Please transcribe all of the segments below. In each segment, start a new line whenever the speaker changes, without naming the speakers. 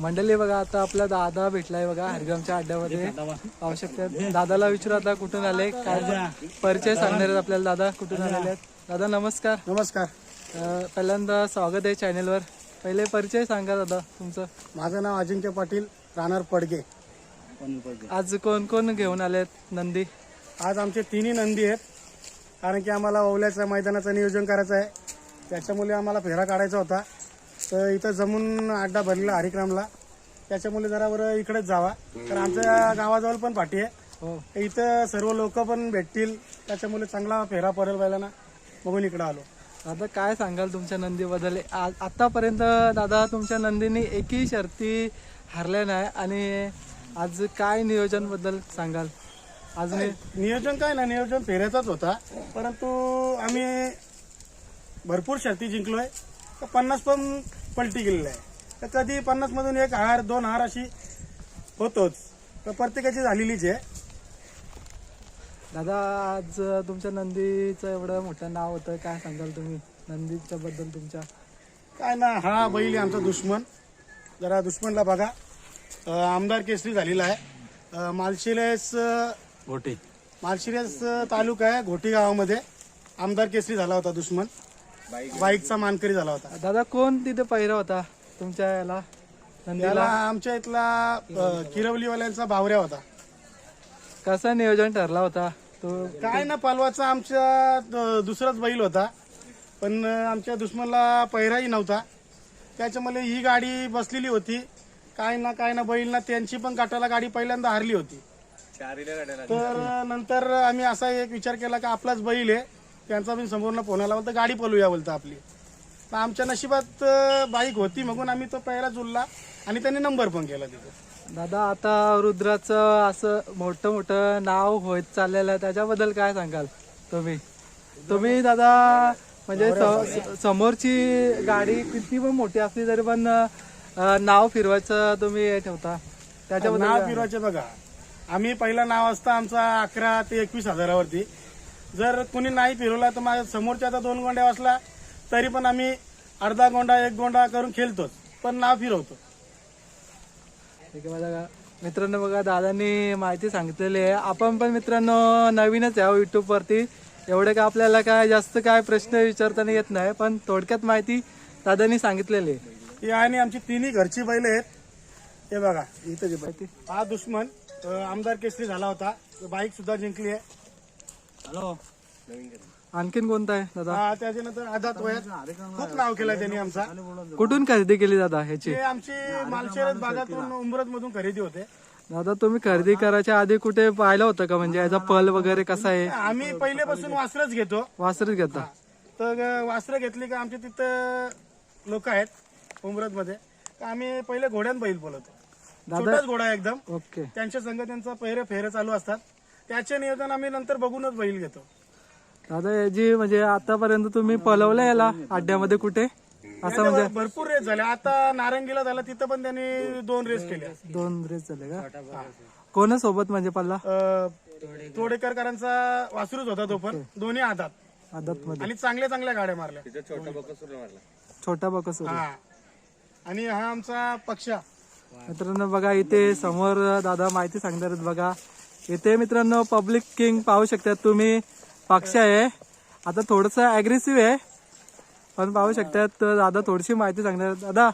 मंडळी बघा आता आपला दादा भेटलाय बघा हरगामच्या अड्ड्यामध्ये पाहू शकतात दादाला विचारू आता कुठून आले काय परिचय सांगणार आहेत आपल्याला दादा कुठून आलेले आहेत? दादा नमस्कार.
नमस्कार.
अं, पहिल्यांदा स्वागत आहे चॅनेलवर. पहिले परिचय सांगा दादा तुमचं.
माझं नाव अजिंक्य पाटील राहणार पडगे.
आज कोण कोण घेऊन आलेत नंदी?
आज आमचे तिन्ही नंदी आहेत कारण की आम्हाला ओवल्याच्या मैदानाचं नियोजन करायचं आहे. त्याच्यामुळे आम्हाला फेरा काढायचा होता. तर इथं जमून अड्डा भरलेला हरिक्रमला. त्याच्यामुळे जरा बरं इकडेच जावा. तर आमच्या गावाजवळ पण पाठी आहे.
हो.
इथं सर्व लोक पण भेटतील. त्याच्यामुळे चांगला फेरा पडेल पहिल्यांदा बघून इकडं आलो.
दादा काय सांगाल तुमच्या नंदीबद्दल? आ- आतापर्यंत दादा तुमच्या नंदीने एकही शर्ती हारल्या नाही. आणि आज काय नियोजनबद्दल सांगाल? आज मी
नियोजन काय ना नियोजन फेऱ्याचाच होता. परंतु आम्ही भरपूर शर्ती जिंकलोय. पन्नास पण पलटी गेलेली आहे. तर कधी पन्नास मधून एक हार दोन हार अशी होतोच. तर प्रत्येकाची झालेलीच आहे.
दादा आज तुमच्या नंदीचं एवढं मोठं नाव होतं काय सांगाल तुम्ही? नंदीच्या बद्दल तुमच्या.
काय ना हा बैल आहे आमचा दुश्मन. जरा दुश्मनला बघा. अं, आमदार केसरी झालेला आहे. अं, मालशिरस
मोठी
मालशिरस तालुका आहे घोटी गावामध्ये. आमदार केसरी झाला होता दुश्मन. बाईकचा मानकरी झाला होता.
दादा कोण तिथे पहिरा होता तुमच्या याला
त्याला
नंदीला
आमच्या इथला अं, किरवलीवाल्यांचा भावऱ्या होता.
कसा नियोजन ठरला होता तो?
काय ना पालवाचा आमच्या दुसराच बैल होता. पण अं, आमच्या दुश्मनला पहिराही नव्हता. त्याच्यामुळे ही गाडी बसलेली होती. काय ना काय ना बैल ना त्यांची पण काटाला गाडी पहिल्यांदा हारली होती. तर नंतर आम्ही असा एक विचार केला की आपलाच बैल आहे. त्यांचा पण समोरनं फोन आला बोलता गाडी पलूया बोलता आपली. तर आमच्या नशिबात बाईक होती म्हणून आम्ही तो पहिला जुळला आणि त्यांनी नंबर पण केला तिथे.
दादा आता रुद्राचं असं मोठं मोठं नाव होत चाललेलं आहे त्याच्याबद्दल काय सांगाल तुम्ही? तुम्ही दादा म्हणजे स- समोरची गाडी किती पण मोठी असली तरी पण अं, नाव फिरवायचं तुम्ही हे ठेवता. त्याच्याबद्दल
नाव
काय?
फिरवायचे बघा. आम्ही पहिला नाव असतं आमचा अकरा ते एकवीस हजारावरती. जर कोणी नाही फिरवला तर माझ्या समोरच्या आता दोन गोंड्या असला तरी पण आम्ही अर्धा गोंडा एक गोंडा करून खेळतोच पण नाव फिरवतो.
ठीक आहे बघा मित्रांनो बघा दादांनी माहिती सांगितलेली आहे. आपण पण मित्रांनो नवीनच आहे युट्यूब वरती. एवढे काय आपल्याला काय जास्त काय प्रश्न विचारताना येत नाही पण थोडक्यात माहिती दादांनी सांगितलेली आहे.
ही आणि आमची तिन्ही घरची बैल आहेत. हे बघा इथं जे
माहिती
हा दुश्मन आमदार केसरी झाला होता. बाईक सुद्धा जिंकली आहे.
आणखीन कोणता आहे दादा?
हा, त्याच्यानंतर वयात खूप नाव केलं त्यांनी आमचा.
कुठून खरेदी केली दादा ह्याची?
ते आमची मालशेरत भागातून उमरत मधून खरेदी होते.
दादा तुम्ही खरेदी करायच्या आधी कुठे पाहिलं होतं का? म्हणजे याचा पल वगैरे कसा आहे?
आम्ही पहिल्यापासून वासरच घेतो.
वासरच घेता.
तर वासरं घेतली का आमच्या तिथं लोक आहेत उमरत मध्ये तर आम्ही पहिले घोड्यात बैल बोलवतो.
दादा
छोटाच घोडा आहे एकदम.
ओके.
त्यांच्या संघ त्यांचा पहिरे फेरे चालू असतात. त्याचे नियोजन आम्ही नंतर बघूनच बैल घेतो.
दादा याची म्हणजे आतापर्यंत तुम्ही पलवलं याला अड्ड्यामध्ये कुठे? असं म्हणजे
भरपूर रेस झाले. आता नारंगीला झाला तिथं पण त्यांनी दोन रेस केल्या.
दोन रेस झाले का? कोणा सोबत म्हणजे पल्ला?
अं, तोडेकरकरांचा वासरूच होता तो पण. दोन्ही हातात
आदत. मध्ये
आणि चांगल्या चांगल्या गाड्या मारल्या.
छोटा बकसूर.
हा. आणि हा आमचा पक्षा.
मित्रांनो बघा इथे समोर दादा माहिती सांगणार आहेत बघा. इथे मित्रांनो पब्लिक किंग पाहू शकतात तुम्ही. पक्ष आहे. आता थोडस अग्रेसिव्ह आहे. पण पाहू शकतात दादा थोडीशी माहिती सांगणार. दादा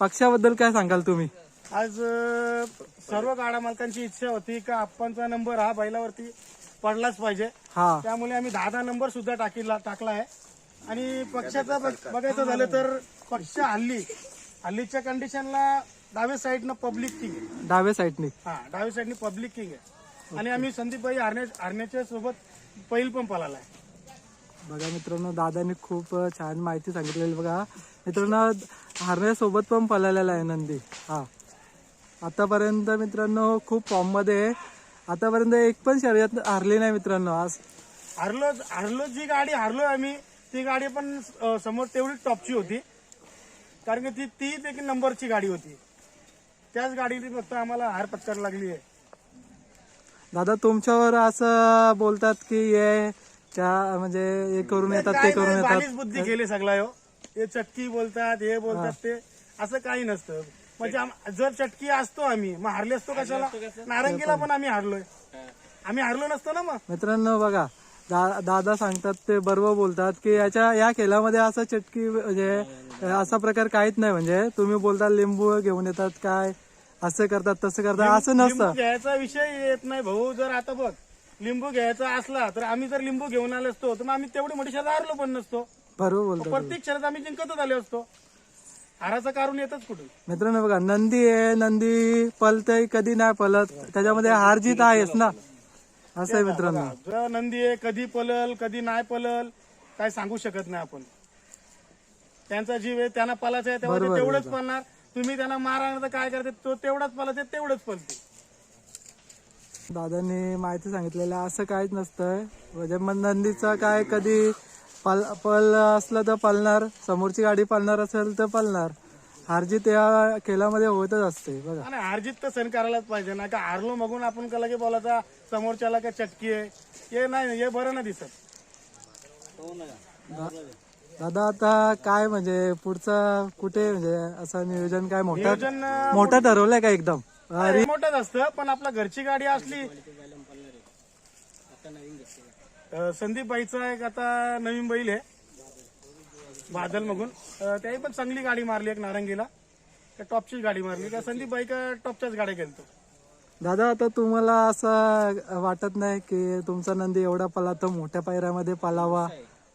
पक्षाबद्दल काय सांगाल तुम्ही?
आज सर्व गाडा मालकांची इच्छा होती का आप्पांचा नंबर हा बैलावरती पडलाच पाहिजे.
हा.
त्यामुळे आम्ही दहा दहा नंबर सुद्धा टाकीला टाकला आहे. आणि पक्षाचा बघ- बघायचं झालं तर पक्ष हल्ली हल्लीच्या कंडिशनला डाव्या साईडनं पब्लिक किंग आहे.
डाव्या साईडने
हा डाव्या साईडनी पब्लिक किंग आहे. आणि आम्ही संदीपबाई हरण्या हरण्याच्या सोबत पैल पण पळाला आहे
बघा मित्रांनो दादानी खूप छान माहिती सांगितलेली बघा. मित्रांनो हरण्यासोबत पण पळालेला आहे नंदी. हा. आतापर्यंत मित्रांनो खूप फॉर्ममध्ये आहे. आतापर्यंत एक पण शर्यत हारली नाही मित्रांनो आज.
हरलो हरलो जी गाडी हरलो आम्ही ती गाडी पण समोर तेवढी टॉपची होती. कारण की ती तीच एक नंबरची गाडी होती. त्याच गाडीची फक्त आम्हाला हार पत्कर लागली आहे.
दादा तुमच्यावर असं बोलतात की हे म्हणजे हे करून येतात ते करून येतात.
बुद्धी केली सगळा हो हे चक्की बोलतात हे बोलतात ते. असं काही नसतं. म्हणजे आम- जर चटकी असतो आम्ही मग हारले असतो कशाला? नारंगीला पण. आम्ही हारलोय. आम्ही हारलो नसतो ना मग.
मित्रांनो बघा दा, दादा सांगतात ते बरोबर बोलतात की याच्या या खेळामध्ये असं चटकी म्हणजे असा प्रकार काहीच नाही. म्हणजे तुम्ही बोलता लिंबू घेऊन येतात काय? असं करतात तसं करतात असं
लिंबू
नसतं
घ्यायचा विषय येत नाही भाऊ. जर आता बघ लिंबू घ्यायचा असला तर आम्ही जर लिंबू घेऊन आलो असतो तर मग आम्ही तेवढी मोठी शर्यत हारलो पण नसतो.
बरोबर बोलतात
प्रत्येक शर्यत आम्ही जिंकतच आलो असतो. हाराचं कारण येतच कुठून?
मित्रांनो बघा नंदी आहे नंदी पलतय कधी नाही पलत. त्याच्यामध्ये हार जीत आहेच ना? असं आहे मित्रांनो.
जर नंदी आहे कधी पलल कधी नाही पलल काय सांगू शकत नाही आपण. त्यांचा जीव आहे त्यांना पलायचा आहे तेव्हा ते तेवढंच पळणार तुम्ही त्यांना मारा तर काय करते? तो तेवढाच पळते तेवढंच पळते
दादांनी माहिती सांगितलेलं असं काहीच नसतं म्हणजे मग नंदीचं काय कधी पल पल असलं तर पलणार समोरची गाडी पलणार असेल तर पलणार. हारजीत या खेळामध्ये होतच असते बघा.
आणि हारजीत तर सण करायलाच पाहिजे ना का? हारलो मगून आपण कला की बोलायचा समोरच्याला काय चटकी आहे? हे नाही हे बरं ना दिसत.
दादा आता काय म्हणजे पुढचं कुठे म्हणजे असं नियोजन काय मोठं
नियोजन अं,
मोठं ठरवलंय का एकदम?
हे मोठंच असतं पण आपला घरची गाडी असली अं, संदीप बाईचा एक आता नवीन बैल आहे. बादल मगून अं, त्याही पण चांगली गाडी मारली एक नारंगीला. त्या टॉपचीच गाडी मारली. का संदीप बाई का टॉपच्याच गाड्या गेलतो.
दादा आता तुम्हाला असं वाटत नाही की तुमचा नंदी एवढा पला तर मोठ्या पायऱ्यामध्ये पलावा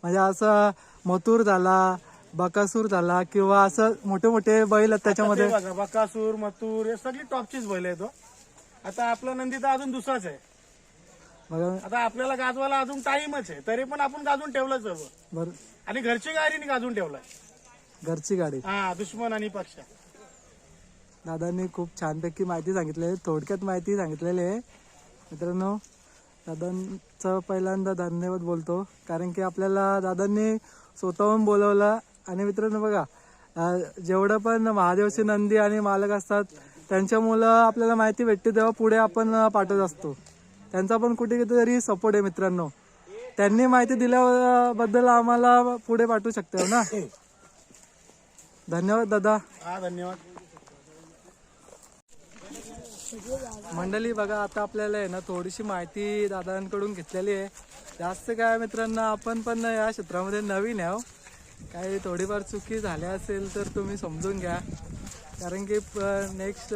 म्हणजे असं मथुर झाला बकासूर झाला किंवा असं मोठे मोठे बैल आहेत त्याच्यामध्ये.
ते बघा बकासूर मथुर हे सगळी टॉपचीच बैल आहे तो आता आपला नंदी तर अजून दुसराच आहे.
बघा.
आता आपल्याला गाजवायला अजून टाइमच आहे तरी पण आपण गाजून ठेवलंच हवं
बर.
आणि घरची गाडीने गाजून ठेवलाय.
घरची गाडी.
हा दुश्मन आणि पक्ष.
दादांनी खूप छानपैकी माहिती सांगितली आहे थोडक्यात माहिती सांगितलेली आहे. मित्रांनो दादांचं पहिल्यांदा धन्यवाद बोलतो. कारण की आपल्याला दादांनी स्वतःहून बोलवलं. आणि मित्रांनो बघा जेवढं पण महादेवची नंदी आणि मालक असतात त्यांच्या मुलं आपल्याला माहिती भेटते तेव्हा पुढे आपण पाठवत असतो. त्यांचा पण कुठे तरी सपोर्ट आहे मित्रांनो. त्यांनी माहिती दिल्याबद्दल आम्हाला पुढे पाठवू शकते ना? धन्यवाद दादा.
हा धन्यवाद.
मंडळी बघा आता आपल्याला आहे ना थोडीशी माहिती दादांकडून घेतलेली आहे. जास्त काय मित्रांनो आपण पण या क्षेत्रामध्ये नवीन आहो काही थोडीफार चुकी झाल्या असेल तर तुम्ही समजून घ्या. कारण की नेक्स्ट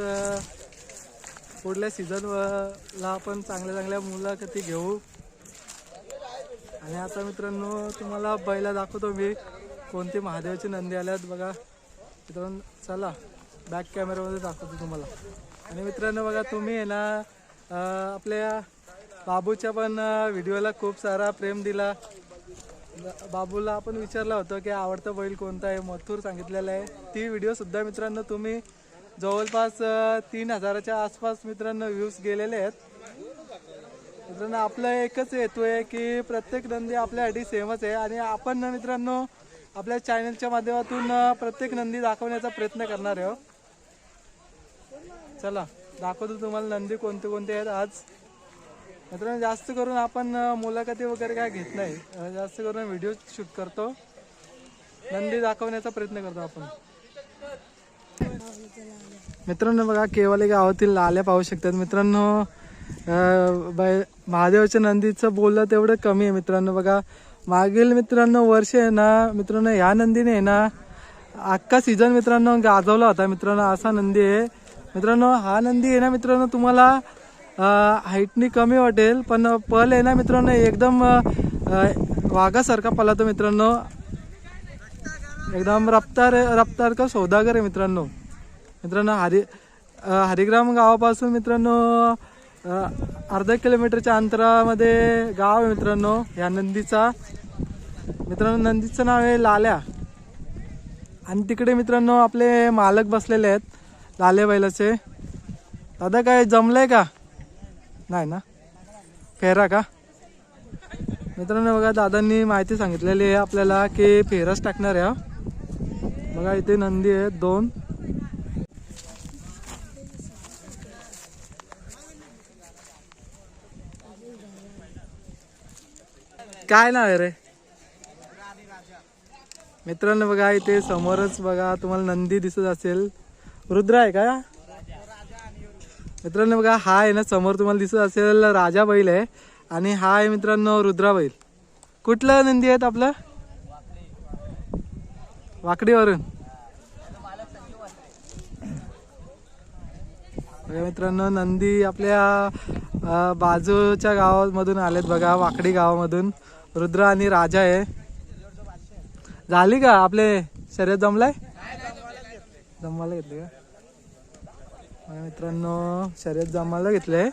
पुढल्या सीझनला आपण चांगल्या चांगल्या मुलाखती घेऊ. आणि आता मित्रांनो तुम्हाला बैला दाखवतो मी कोणती महादेवाची नंदी आल्यात बघा. मित्रांनो चला. बॅक कॅमेरामध्ये दाखवतो तुम्हाला. आणि मित्रांनो बघा तुम्ही आहे ना आपल्या बाबूच्या पण व्हिडिओला खूप सारा प्रेम दिला. बाबूला आपण विचारलं होतं की आवडतं बैल कोणता आहे? मथुर सांगितलेलं आहे. ती व्हिडिओ सुद्धा मित्रांनो तुम्ही जवळपास तीन हजाराच्या आसपास मित्रांनो व्ह्यूज गेलेले आहेत. मित्रांनो आपला एकच हेतू आहे की प्रत्येक नंदी आपल्यासाठी सेमच आहे. आणि आपण ना मित्रांनो आपल्या चॅनलच्या माध्यमातून प्रत्येक नंदी दाखवण्याचा प्रयत्न करणार आहे चला दाखवतो तुम्हाला नंदी कोणते कोणते आहेत आज. मित्रांनो जास्त करून आपण मुलाखती वगैरे काय घेत नाही. जास्त करून व्हिडिओ शूट करतो. नंदी दाखवण्याचा प्रयत्न करतो आपण. मित्रांनो बघा केवाले गावातील लाल्या पाहू शकतात. मित्रांनो बै- महादेवाच्या नंदीचं बोललं तेवढं कमी आहे. मित्रांनो बघा मागील मित्रांनो वर्ष आहे ना मित्रांनो ह्या नंदीने आहे ना अख्खा सीझन मित्रांनो गाजवला होता. मित्रांनो असा नंदी आहे. मित्रांनो हा नंदी आहे ना मित्रांनो तुम्हाला हाईटनी कमी वाटेल पण पल आहे ना मित्रांनो एकदम वाघासारखा वाघासारखा पलातो मित्रांनो. एकदम रफ्तार रफ्तार का सौदागर आहे मित्रांनो. मित्रांनो हरि हरिग्राम गावापासून मित्रांनो अर्धा किलोमीटरच्या अंतरामध्ये गाव आहे मित्रांनो या नंदीचा. मित्रांनो नंदीचं नाव आहे लाल्या. आणि तिकडे मित्रांनो आपले मालक बसलेले आहेत. लाले बैलाचे. दादा काय जमलंय का? नाही ना? फेरा का? मित्रांनो बघा दादांनी माहिती सांगितलेली आहे आपल्याला की फेराच टाकणार आहे बघा इथे नंदी आहेत दोन. काय नाव आहे रे? मित्रांनो बघा इथे समोरच बघा तुम्हाला नंदी दिसत असेल. रुद्र आहे का? मित्रांनो बघा हा आहे ना समोर तुम्हाला दिसत असेल राजा बैल आहे. आणि हा आहे मित्रांनो रुद्रा बैल. कुठलं नंदी आहेत आपलं? वाकडीवरून. मित्रांनो नंदी आपल्या बाजूच्या गावामधून आलेत बघा वाकडी गावामधून. रुद्र आणि राजा आहे. झाली का आपले शर्यत जमलाय? जमायला घेतले का? मित्रांनो शर्यत जमायला घेतले